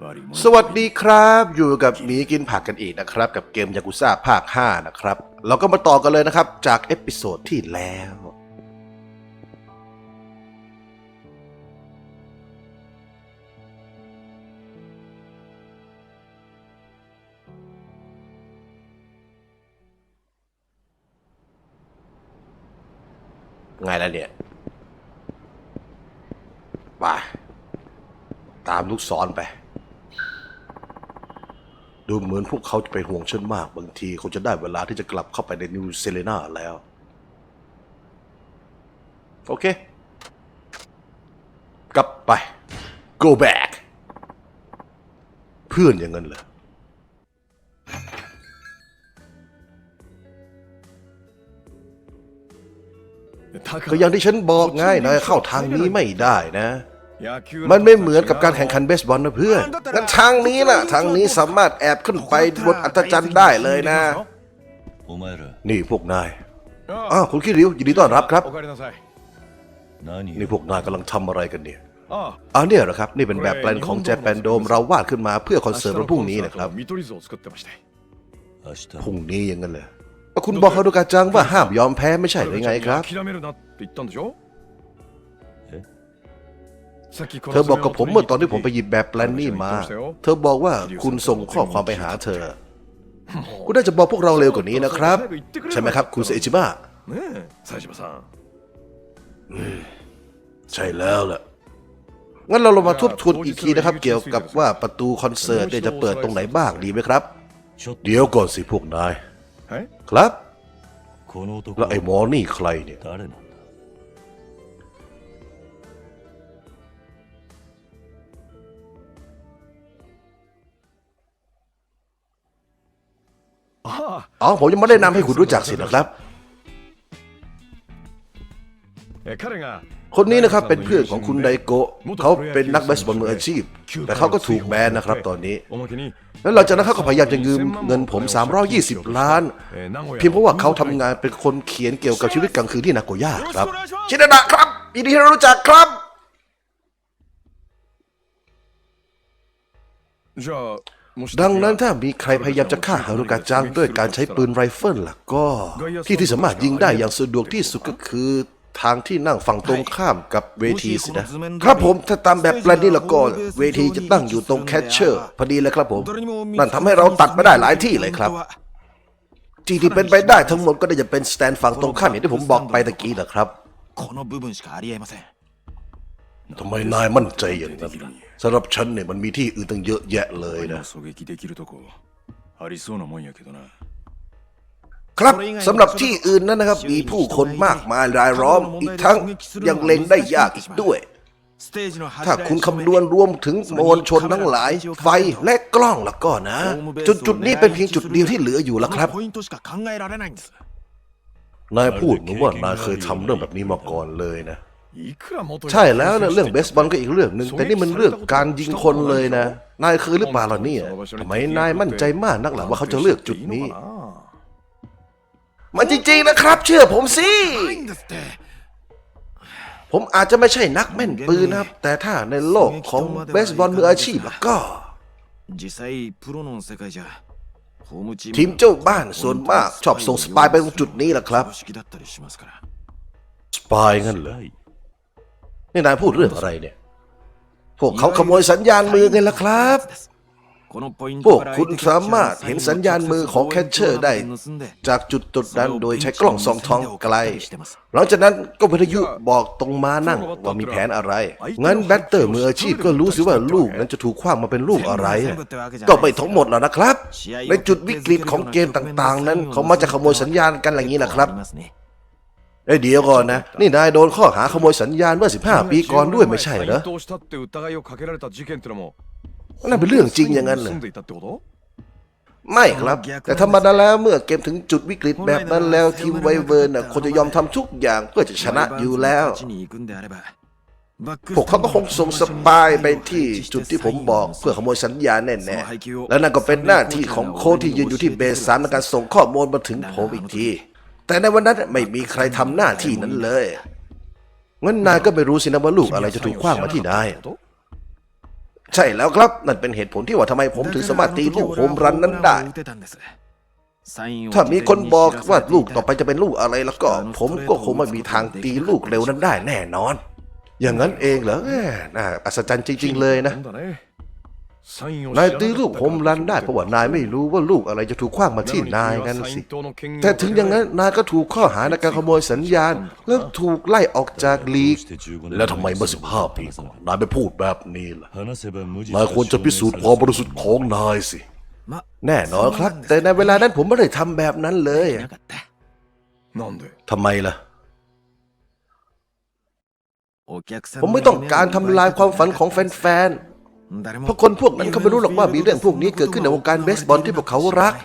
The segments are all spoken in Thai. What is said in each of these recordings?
สวัสดีครับ อยู่กับหมีกินผักกันอีกนะครับ กับเกมยากุซ่าภาค 5 นะครับ เราก็มาต่อกันเลยนะครับ จากเอพิโซดที่แล้ว ไงแล้วเนี่ยไปตามลูกศรไป ดูเหมือนพวกเขาจะไปห่วงฉันมาก บางทีคงจะได้เวลาที่จะกลับเข้าไปในนิวเซเลนาแล้ว โอเค กลับไป go back เพื่อนอย่างเงินเลยอก็อย่างที่ฉันบอกไงนายเข้าทางนี้ไม่ได้นะ มันไม่เหมือนกับการแข่งขันเบสบอลนะเพื่อนงั้นทางนี้ล่ะ ทางนี้สามารถแอบขึ้นไปบนอัศจรรย์ได้เลยนะ นี่พวกนาย อ้าคุณคิริวยินดีต้อนรับครับ นี่พวกนายกำลังทำอะไรกันเนี่ยอัเนี้เหรอครับ นี่เป็นแบบแปลนของแจแปนโดมเราวาดขึ้นมาเพื่อคอนเสิร์ตวันพรุ่งนี้นะครับพรุ่งนี้ยังงั้นเลยคุณบอกฮารุกาจังว่าห้ามยอมแพ้ไม่ใช่หรือไงครับ เธอบอกกับผมเมื่อตอนที่ผมไปหยิบแบบแปลนนี่มา เธอบอกว่าคุณส่งข้อความไปหาเธอ คุณน่าจะบอกพวกเราเร็วกว่านี้นะครับ ใช่ไหมครับ คุณเซจิมะใช่แล้วล่ะ งั้นเราลงมาทบทวนอีกทีนะครับ เกี่ยวกับว่าประตูคอนเสิร์ตจะเปิดตรงไหนบ้างดีไหมครับ เดี๋ยวก่อนสิพวกนาย ครับ แล้วไอ้หมอนี่ใครเนี่ย อ๋อผมยังไม่ได้นำให้คุณรู้จักสินะครับ คนนี้นะครับเป็นเพื่อนของคุณไดโกะเขาเป็นนักเบสบอลมืออาชีพ แต่เขาก็ถูกแบนนะครับตอนนี้ แล้วหลังจากนั้นเขาก็พยายามจะยืมเงินผม 320 ล้าน เพียงเพราะว่าเขาทำงานเป็นคนเขียนเกี่ยวกับชีวิตกลางคืนที่นาโกย่าครับ ชินดะครับยินดีที่รารู้จักครับ ดังนั้นถ้ามีใครพยายามจะฆ่าฮารุกาจังด้วยการใช้ปืนไรเฟิลล่ะก็ที่ที่สามารถยิงได้อย่างสะดวกที่สุดก็คือทางที่นั่งฝั่งตรงข้ามกับเวทีสินะครับผมถ้าตามแบบแปลนนี้แล้วก็เวทีจะตั้งอยู่ตรงแคชเชอร์พอดีเลยครับผม นั่นทำให้เราตัดมาได้หลายที่เลยครับที่ที่เป็นไปได้ทั้งหมดก็ได้จะเป็นสแตนฝั่งตรงข้ามอย่างที่ผมบอกไปตะกี้นะครับ ทำไมนายมั่นใจอย่างนั้นสำหรับฉันเนี่ยมันมีที่อื่นตั้งเยอะแยะเลยนะครับสำหรับที่อื่นนั้นนะครับ มีผู้คนมากมายรายล้อม อีกทั้งยังเล็งได้ยากอีกด้วย ถ้าคุณคำนวณรวมถึงมวลชนทั้งหลายไฟและกล้องล่ะก็นะ จุดจุดนี้เป็นเพียงจุดเดียวที่เหลืออยู่แล้วครับ นายพูดหมืว่านายเคยทำเรื่องแบบนี้มาก่อนเลยนะ ใช่แล้วนะเรื่องเบสบอลก็อีกเรื่องหนึ่งแต่นี่มันเรื่องการยิงคนเลยนะ นายคือหรือเปล่าล่ะเนี่ยทำไมนายมั่นใจมากนักหล่ะว่าเขาจะเลือกจุดนี้ มันจริงๆนะครับ เชื่อผมสิผมอาจจะไม่ใช่นักแม่นปืนนะครับ แต่ถ้าในโลกของเบสบอลมืออาชีพก็ทีมเจ้าบ้านส่วนมาก ชอบส่งสปายไปตรงจุดนี้แหละครับ สปายงั้นเลย นี่นายพูดเรื่องอะไรเนี่ย พวกเขาขโมยสัญญาณมือไงล่ะครับ พวกคุณสามารถเห็นสัญญาณมือของแคชเชอร์ได้ จากจุดตดดันโดยใช้กล้องสองทองไกล หลังจากนั้นก็วิทยุบอกตรงมานั่งว่ามีแผนอะไร งั้นแบตเตอร์มืออาชีพก็รู้สิว่าลูกนั้นจะถูกคว้างมาเป็นลูกอะไร ก็ไปทั้งหมดแล้วนะครับ ในจุดวิกฤตของเกมต่างๆ นั้นเขามักจะขโมยสัญญาณกันอย่างนี้แหละครับ เอ้เดี๋ยวก่อนนะ นี่นายโดนข้อหาขโมยสัญญาณเมื่อ 15 ปีก่อนด้วยไม่ใช่เหรอนั่นเป็นเรื่องจริงอย่างนั้นเหรอไม่ครับ แต่ธรรมดาแล้วเมื่อเกมถึงจุดวิกฤตแบบนั้นแล้วทีมไวเวอร์นคนจะยอมทำทุกอย่างเพื่อจะชนะอยู่แล้ว พวกเขาก็คงส่งสปายไปที่จุดที่ผมบอกเพื่อขโมยสัญญาแน่ๆ แล้วนั่นก็เป็นหน้าที่ของโค้ชที่ยืนอยู่ที่เบสซานในการส่งข้อมูลมาถึงผมอีกที แต่ในวันนั้นไม่มีใครทำหน้าที่นั้นเลยงั้นนายก็ไม่รู้สินะว่าลูกอะไรจะถูกคว้างมาที่นาย ใช่แล้วครับ นั่นเป็นเหตุผลที่ว่าทำไมผมถึงสามารถตีลูกโฮมรันนั้นได้ ถ้ามีคนบอกว่าลูกต่อไปจะเป็นลูกอะไรแล้วก็ ผมก็คงไม่มีทางตีลูกเร็วนั้นได้แน่นอน อย่างนั้นเองเหรอน่าอัศจรรย์จริง ๆ เลยนะ นายตีลูกผมรันได้เพราะว่านายไม่รู้ว่าลูกอะไรจะถูกคว้างมาที่นายกันสิ แต่ถึงอย่างนั้นนายก็ถูกข้อหาในการขโมยสัญญาณ แล้วถูกไล่ออกจากลีก แล้วทำไมเมื่อสิบห้าปีก่อนนายไปพูดแบบนี้ล่ะ นายควรจะพิสูจน์ความบริสุทธิ์ของนายสิ แน่นอนครับ แต่ในเวลานั้นผมไม่ได้ทำแบบนั้นเลยทำไมล่ะผมไม่ต้องการทำลายความฝันของแฟนๆ เพเพราะราะคคนนพพววกกนั้นั้นนเขาเขาไม่ไม่รู้รู้หหรรออกกว่าว่ามีมีเรื่เรื่อองงพพววกกนี้นี้เกิเกิดดขึ้ขึ้นนในในววงงกาการรเบเบสสบบออลลที่ที่พพววกกเขาเขารัรักก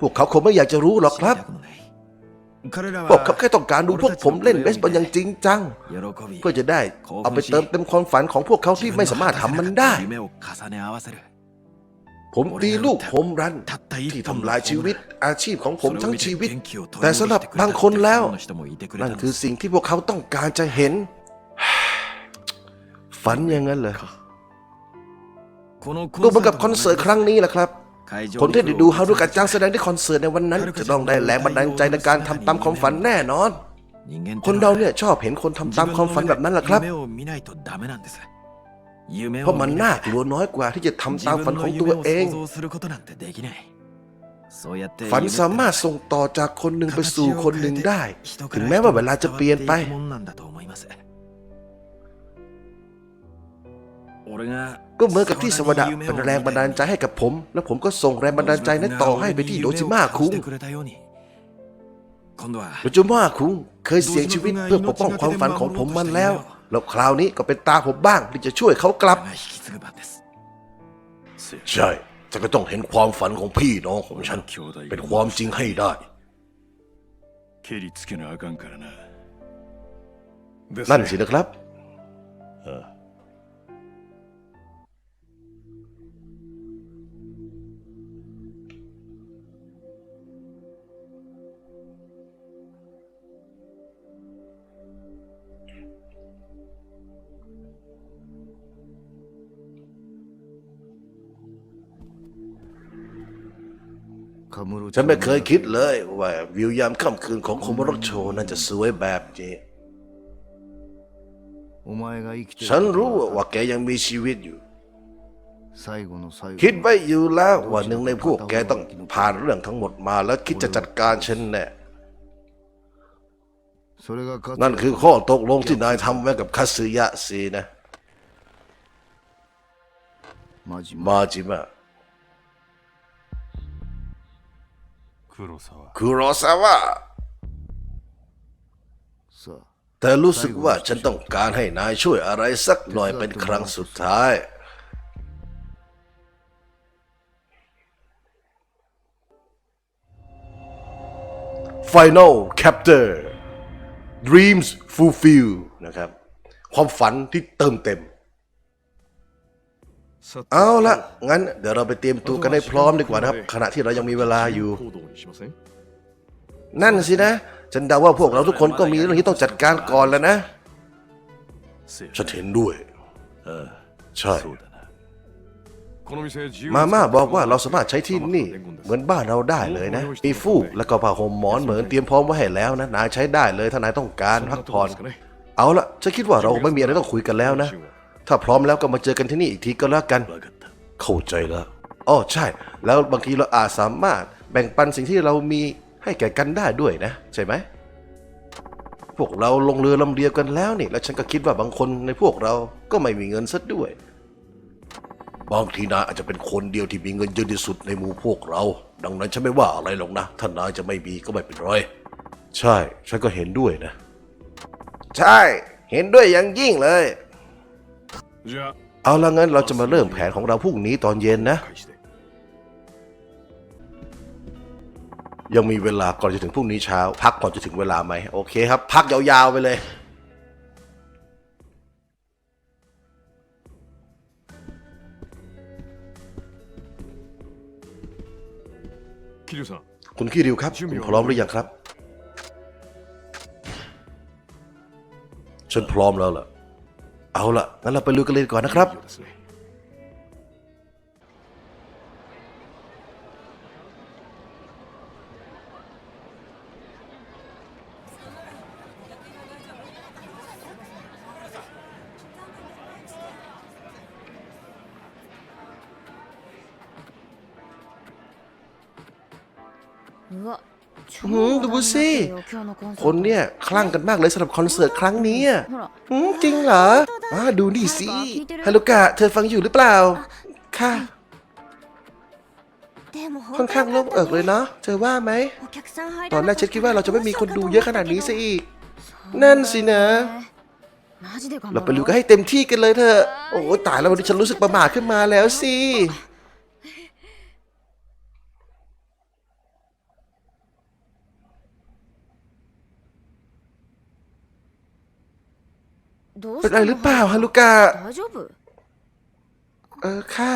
พวกเขาคงไม่อยากจะรู้หรอกครับพวกเขาแค่ต้องการดูพวกผมเล่นเบสบอลอย่างจริงจังเพื่อจะได้เอาไปเติมเต็มความฝันของพวกเขาที่ไม่สามารถทำมันได้ ผมตีลูกผมรันที่ทำลายชีวิตอาชีพของผมทั้งชีวิต แต่สำหรับบางคนแล้ว นั่นคือสิ่งที่พวกเขาต้องการจะเห็น ฝันอย่างนั้นเหรอ ดูดูเหเหมืมืออนนกักับบคคออนนเสิเสิร์ร์ตตคครั้รั้งงนี้นี้แหแหละละคครัรับบคนที่ได้ดูฮารุกะจังแสดงที่คอนเสิร์ตในวันนั้น จะต้องได้แรงบันดาลใจในการทำตามความฝันแน่นอนคคนนเราเราเนี่เนี่ยยชอบเห็นคนทำตามความฝันแบบนั้นแหละครับ เพเพราะราะมัมันนน่าน่ากกลัลัววน้อยกว่าที่จะทำตาตามมฝัฝันนขขอองงตัตัววเอเองงฝัฝันนสาามสามารรถถส่ส่งงต่อจากคนหนึ่งไปสู่คนหนึ่งได้ ถึงแม้ว่าเวลาจะเปลี่ยนไป ก็เหมือนกับที่สวดะเป็นแรงบันดาลใจให้กับผม และผมก็ส่งแรงบันดาลใจนั้นต่อให้ไปที่โดจิมาคุงโดจิมาคุงเคยเสี่ยงชีวิตเพื่อปกป้องความฝันของผมมันแล้ว แล้วคราวนี้ก็เป็นตาผมบ้างที่จะช่วยเขากลับ ใช่จะก็ต้องเห็นความฝันของพี่น้องของฉัน เป็นความจริงให้ได้นั่นสินะครับ ฉันไม่เคยคิดเลยว่าวิวยามค่ำคืนของโคโมโรโชนั้นจะสวยแบบนี้ฉันรู้ว่าแกยังมีชีวิตอยู่ คิดไว้อยู่แล้วว่าหนึ่งในพวกแกต้องผ่านเรื่องทั้งหมดมาแล้วคิดจะจัดการฉันแน่นั่นคือข้อตกลงที่นายทำไว้กับคาสึยะสินะ มาจิมะ 黒沢คุโรซาวะแต่รู้สึกว่าฉันต้องการให้นายช่วยอะไรสักหน่อยเป็นครั้งสุดท้าย Final Chapter Dreams Fulfill นะครับ ความฝันที่เติมเต็ม เอาละงั้นเดี๋ยวเราไปเตรียมตัวกันให้พร้อมดีกว่านะครับ ขณะที่เรายังมีเวลาอยู่ นั่นสินะ ฉันเดาว่าพวกเราทุกคนก็มีเรื่องที่ต้องจัดการก่อนแล้วนะ ฉันเห็นด้วย เออ ใช่ มาม่าบอกว่าเราสามารถใช้ที่นี่ เหมือนบ้านเราได้เลยนะ มีฟูกแล้วก็ผ้าห่มหมอนเหมือนเตรียมพร้อมไว้ให้แล้วนะนายใช้ได้เลยถ้านายต้องการพักผ่อน เอาละฉันคิดว่าเราไม่มีอะไรต้องคุยกันแล้วนะ ถ้าพร้อมแล้วก็มาเจอกันที่นี่อีกทีก็แล้วกัน เข้าใจแล้วอ๋อใช่ แล้วบางทีเราอาจสามารถแบ่งปันสิ่งที่เรามีให้แก่กันได้ด้วยนะ ใช่ไหม พวกเราลงเรือลำเดียวกันแล้วนี่ แล้วฉันก็คิดว่าบางคนในพวกเราก็ไม่มีเงินซะด้วย บางทีนายอาจจะเป็นคนเดียวที่มีเงินเยอะที่สุดในหมู่พวกเรา ดังนั้นฉันไม่ว่าอะไรหรอกนะท่านนายจะไม่มีก็ไม่เป็นไร ใช่ ฉันก็เห็นด้วยนะ ใช่ เห็นด้วยอย่างยิ่งเลย เอาละงั้นเราจะมาเริ่มแผนของเราพรุ่งนี้ตอนเย็นนะ ยังมีเวลาก่อนจะถึงพรุ่งนี้เช้า พักก่อนจะถึงเวลาไหมโอเคครับ พักยาวๆไปเลย คุณคีริวครับคุณพร้อมหรือยังครับ ฉันพร้อมแล้วล่ะ เอาละงั้นเราไปลุยกันเลยก่อนนะครับうわ หืมดูสิคนเนี่ยคลั่งกันมากเลยสำหรับคอนเสิร์ตครั้งนี้อะหืมจริงเหรออ่าดูนี่สิฮารุกะเธอฟังอยู่หรือเปล่า ค่ะ ค่อนข้างโล่งเอิกเลยเนาะเธอว่าไหม ตอนแรกฉันคิดว่าเราจะไม่มีคนดูเยอะขนาดนี้ซะอีก นั่นสินะเราไปดูกันให้เต็มที่กันเลยเถอะ โอ้ตายแล้ววันนี้ฉันรู้สึกประหม่าขึ้นมาแล้วสิ เป็นอะไรหรือเปล่าฮารุกะเออค่ะ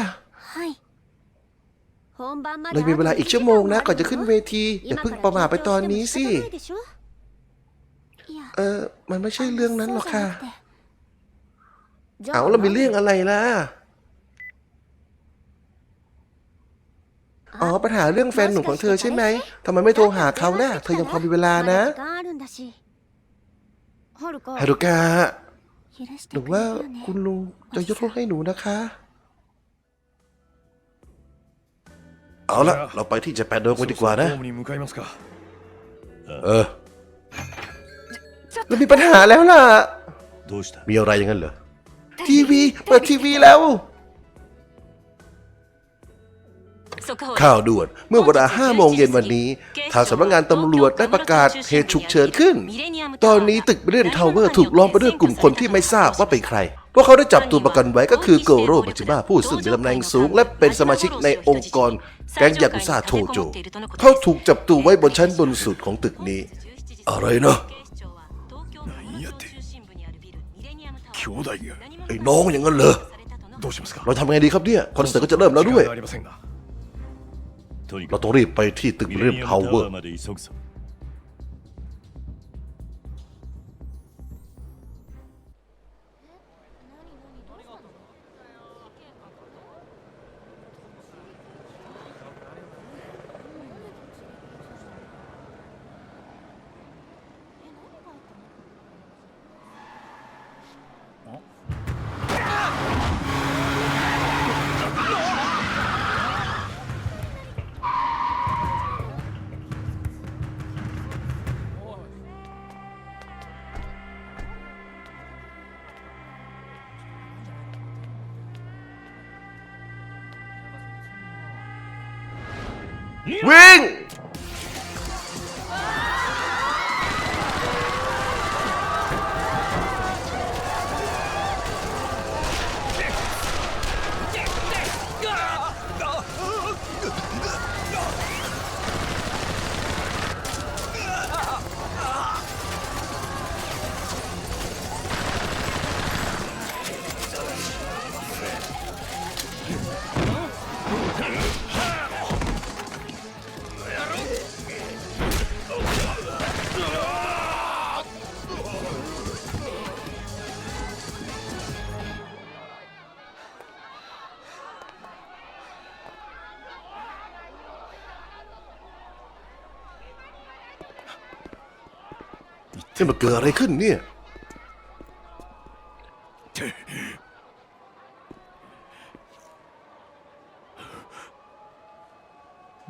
เรามีเวลาอีกชั่วโมงนะ ก่อนจะขึ้นเวที อย่าเพิ่งประมาทไปตอนนี้สิ เออ มันไม่ใช่เรื่องนั้นหรอกค่ะ เอาเราวมีเรื่องอะไรล่ะ อ๋อ ปัญหาเรื่องแฟนหนุ่มของเธอใช่ไหม ทำไมไม่โทรหาเขานะ เธอยังพอมีเวลานะฮารุกะ หรืว่าคุณลุงจะยกโทษให้หนูนะคะ เอาละเราไปที่เจแปนโดมกันดีกว่านะ เออเรามีปัญหาแล้วล่ะ มีอะไรอย่างนั้นเหรอ ทีวี เปิดทีวีแล้ว ข่าวด่วนเมื่อเวลา5โมงเย็นวันนี้ ทางสำนักงานตำรวจได้ประกาศเหตุฉุกเฉินขึ้น ตอนนี้ตึกเรียนทาวเวอร์ถูกล้อมไปด้วยกลุ่มคนที่ไม่ทราบว่าเป็นใคร พวกเขาได้จับตัวประกันไว้ก็คือโกโรบัจิบ้าผู้ซึ่งมีตำแหน่งสูง และเป็นสมาชิกในองค์กรแก๊งยากุซ่าโทโจ เขาถูกจับตัวไว้บนชั้นบนสุดของตึกนี้ อะไรนะไอ้น้องอย่างนั้นเหรอเราทำไงดีครับเนี่ยคอนเสิร์ตก็จะเริ่มแล้วด้วย เราかต้องรีบไปที่ตึกくเรียนทาวเวอร์ วิ่ง มันเกิดอะไรขึ้นเนี่ย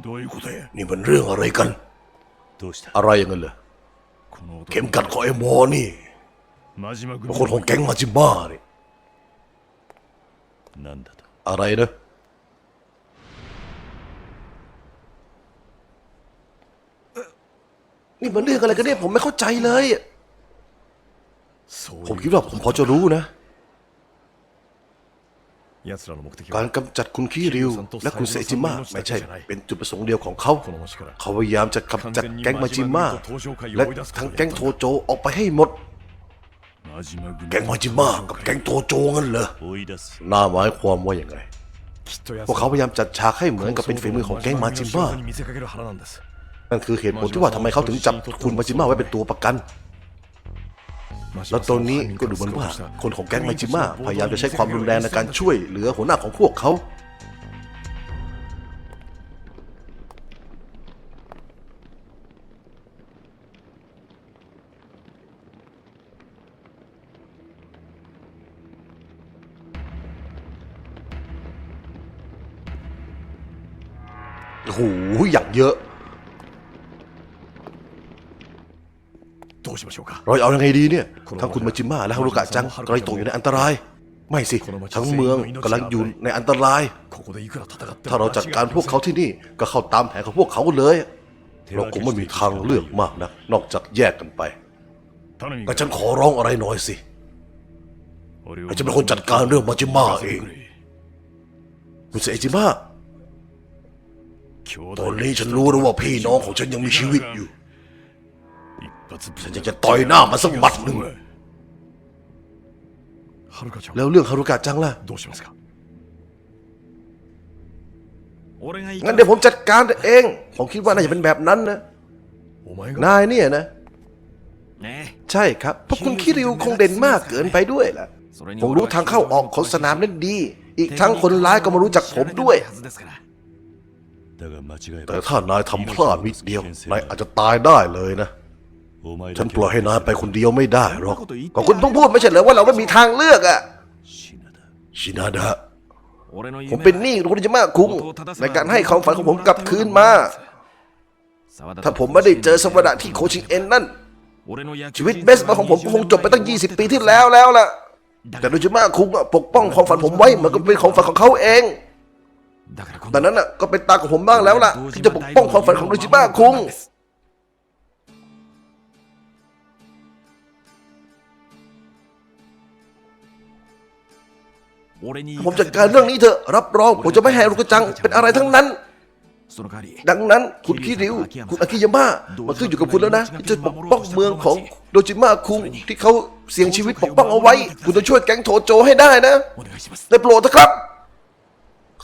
どういうことや นี่มันเรื่องอะไรกัน どうした อะไรอย่างนั้นเหรอ この男 เข็มกัดของไอ้หมอนี่ 真島組 เป็นคนของแก๊งมาจิบ้านี่ なんだと อะไรนะ นี่มันเรื่องอะไรกันเนี่ย ผมไม่เข้าใจเลย そう ผมคิดว่าผมพอจะรู้นะ การกำจัดคุณคีริว และคุณเซจิมะไม่ใช่ เป็นจุดประสงค์เดียวของเขา เขาพยายามจะกำจัดแก๊งมาจิมะและทั้งแก๊งโทโจออกไปให้หมด แก๊งมาจิมะกับแก๊งโทโจงั้นเหรอน่าหมายความว่าอย่างไรพวกเขาพยายามจัดฉากให้เหมือนกับเป็นฝีมือของแก๊งมาจิมะนั่นคือเหตุผลที่ว่าทำไมเขาถึงจับคุณมาจิมะไว้เป็นตัวประกัน แล้วตอนนี้ก็ดูเหมือนว่าคนของแก๊งมาจิมะพยายามจะใช้ความรุนแรงในการช่วยเหลือหัวหน้าของพวกเขา โอ้โหอย่างเยอะ เราจะเอาอยังไงดีเนี่ย ทั้งคุณมาจิมะและฮารุกะจังกำลังตกอยู่ในอันตราย ไม่สิ ทั้งเมืองกำลังอยู่ในอันตราย ถ้าเราจัดการพวกเขาที่นี่ก็เข้าตามแผนของพวกเขาเลย เราคงไม่มีทางเลือกมากนะนอกจากแยกกันไปก็ฉันขอร้องอะไรหน่อยสิอาจจะเป็นคนจัดการเรื่องมาจิมะเองมิณเซจิมะตอนนี้ฉันรู้แล้วว่าพี่น้องของฉันยังมีชีวิตอยู่ ฉันอยากจะต่อยหน้ามันสักหมัดหนึ่งแล้วเรื่องฮารุกะจังล่ะงั้นเดี๋ยวผมจัดการเอง ผมคิดว่าน่าจะเป็นแบบนั้นนะ นายเนี่ยนะ ใช่ครับเพราะคุณคิริวคงเด่นมากเกินไปด้วยล่ะ ผมรู้ทางเข้าออกของสนามนั้นดี อีกทั้งคนร้ายก็มารู้จักผมด้วย แต่ถ้านายทำพลาดนิดเดียวนายอาจจะตายได้เลยนะ ฉันปล่อยให้นายไปคนเดียวไม่ได้หรอกก็คุณต้องพูดไม่ใช่เหรอว่าเราไม่มีทางเลือกอะชินาดะผมเป็นหนี้รุจิมะคุงในการให้ความฝันของผมกลับคืนมา ถ้าผมไม่ได้เจอสวัสดะที่โคชิเอ็นนั่น ชีวิตเบสบอลของผมก็คงจบไปตั้ง 20 ปีที่แล้วแล้วล่ะ แต่รุจิมะคุงปกป้องความฝันผมไว้เหมือนกับเป็นของฝันของเขาเองดังนั้นก็เป็นตาของผมบ้างแล้วล่ะที่จะปกป้องความฝันของรุจิมะคุง ผมจัดการเรื่องนี้เถอะรับรองผมจะไม่ให้รุกจังเป็นอะไรทั้งนั้น ดังนั้นคุณคิริว คุณอากิยามะมันขึ้นอยู่กับคุณแล้วนะจะปกป้องเมืองของโดจิมะคุงที่เขาเสี่ยงชีวิตปกป้องเอาไว้ คุณต้องช่วยแก๊งโถโจให้ได้นะได้โปรดเถอะครับ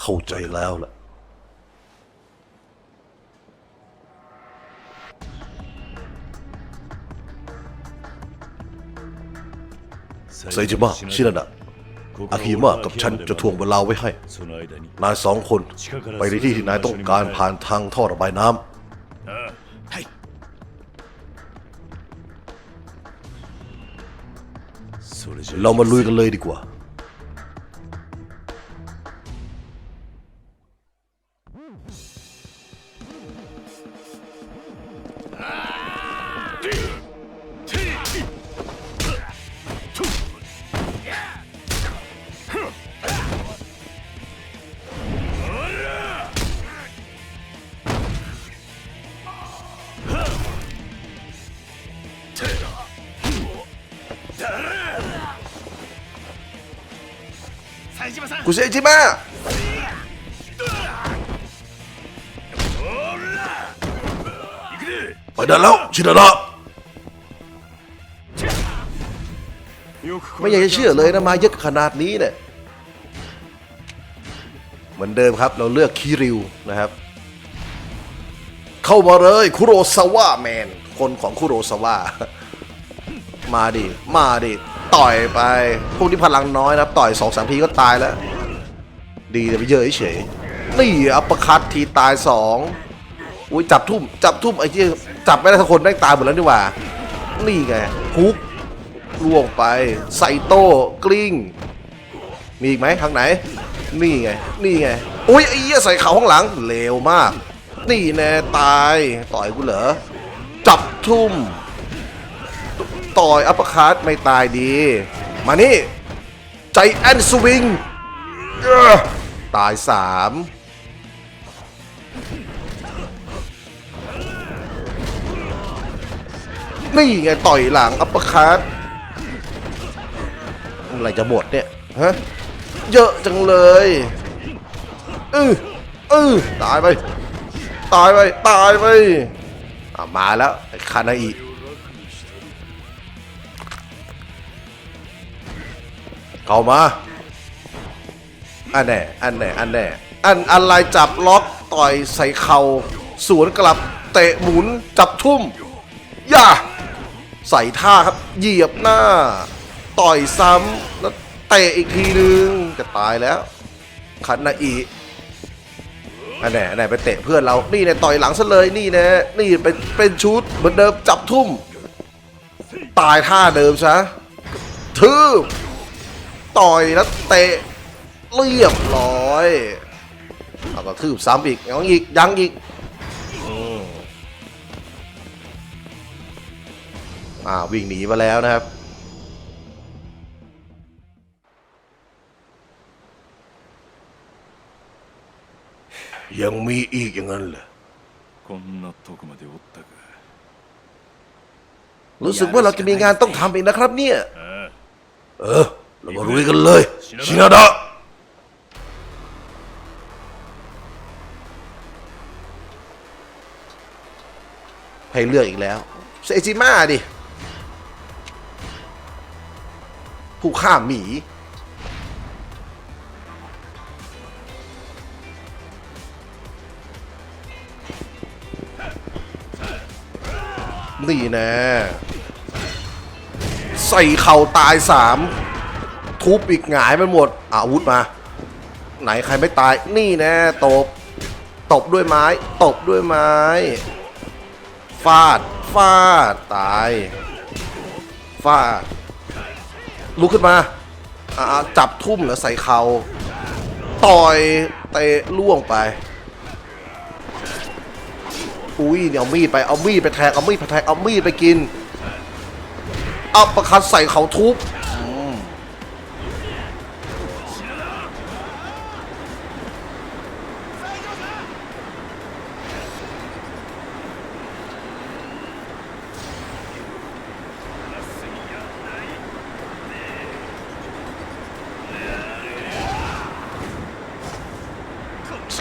เข้าใจแล้วล่ะไซจิมะชินะดะ อาคิมะกับฉันจะทวงเวลาไว้ให้ นายสองคนไปในที่ที่นายต้องการผ่านทางท่อระบายน้ำเรามาลุยกันเลยดีกว่า เซจิมะไปได้แล้วชินาดะไม่อยากจะเชื่อเลยนะมาเยอะขนาดนี้เนี่ยเหมือนเดิมครับเราเลือกคิริวนะครับ เข้ามาเลยคุโรซาวะแมน คนของคุโรซาวะมาดิ มาดิ ต่อยไป พวกนี้พลังน้อยนะต่อยสองสามทีก็ตายแล้ว ดีแต่ไปเยอะเฉยนี่อัปคัตทีตายสองอุ้ยจับทุ่มจับทุ่มไอ้ที่จับไม่ได้ทุกคนได้ตายหมดแล้วนี่หว่า นี่ไงฮุกล่วงไปใส่โต้กลิ้ง มีอีกไหมทางไหน นี่ไง นี่ไงอุ้ยไอ้เหี้ยใส่เข่าข้างหลังเลวมาก นี่แน่ตายต่อยกูเหรอจับทุ่ม ต่อยอัปคัตไม่ตายดี มานี่ ใจแอนสวิงเออ ตายสามนี่ไงต่อยหลังอัปเปอร์คัตอะไรจะหมดเนี่ย ฮะ เยอะจังเลยเออเออตายไป ตายไป ตายไปมาแล้วไอ้คานาอิเข้ามา อันแน่อันแน่อันแน่อันอะไรจับล็อกต่อยใส่เข่าสวนกลับเตะหมุนจับทุ่มย่าใส่ท่าครับเหยียบหน้า ต่อยซ้ำแล้วเตะอีกทีนึงจะตายแล้วคันนาอีอันแน่อันแน่ไปเตะเพื่อนเรานี่เนี่ยต่อยหลังซะเลยนี่น่นี่เป็นเป็นชุดเหมือนเดิมจับทุ่ม ตายท่าเดิมซะทืบต่อยแล้วเตะ เรียบร้อยเอากระทืบซ้ำอีกยังอีกยังอีกอ่าวิ่งหนีมาแล้วนะครับยังมีอีกอย่างนั้นเหรอรู้สึกว่าเราจะมีงานต้องทำอีกนะครับเนี่ย เออ เรามารู้กันเลย ชินาดา ให้เลือกอีกแล้วเซจิมาดิ ผู้ฆ่าหมี นี่แน่ใส่เข่าตายสามทุบอีกหงายไปหมด อาอาวุธมา ไหนใครไม่ตาย นี่แน่ตบ ตบด้วยไม้ ตบด้วยไม้ ฟาด ฟาด ตาย ฟาด ลุกขึ้นมาอ่าจับทุ่มแล้วใส่เขา่าต่อยเตะล่วงไป อุ้ยเนี่ยเอามีดไป เอามีดไปแทง เอามีดไปแทง เอามีดไปกิน เอาประคัดใส่เขาทุบ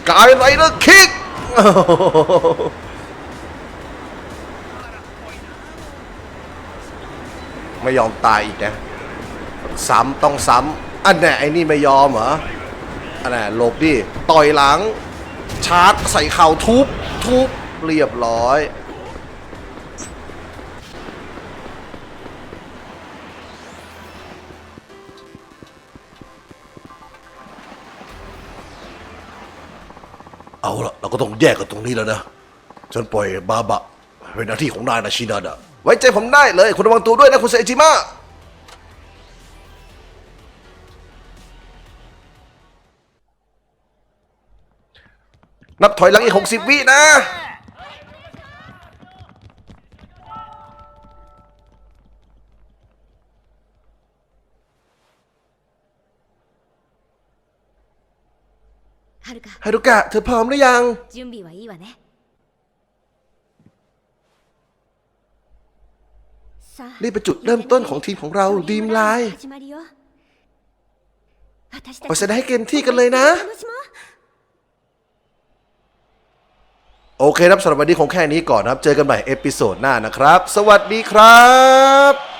กายไรเดอร์คิกไม่ยอมตายอีกนะ ซ้ำต้องซ้ำอันไหนไอ้นี่ไม่ยอมเหรออันไหนหลบดิ ต่อยหลัง ชาร์จใส่เข่าทุบ ทุบ เรียบร้อย ก็ต้องแยกกันตรงนี้แล้วนะ ฉันปล่อยบาบะเป็นหน้าที่ของนายนะชินาดะไว้ใจผมได้เลย คุณระวังตัวด้วยนะคุณเซจิมะนับถอยหลังอีก 60 วินะ ฮารุกะ เธอพร้อมหรือยัง準備はいいわねさあนี่เป็นจุดเริ่มต้นของทีมของเราดีมไลน์ไปแสดงให้เกมที่กันเลยนะโอเคครับสำหรับวันนี้คงแค่นี้ก่อนนะครับ เจอกันใหม่เอพิโซดหน้านะครับ สวัสดีครับ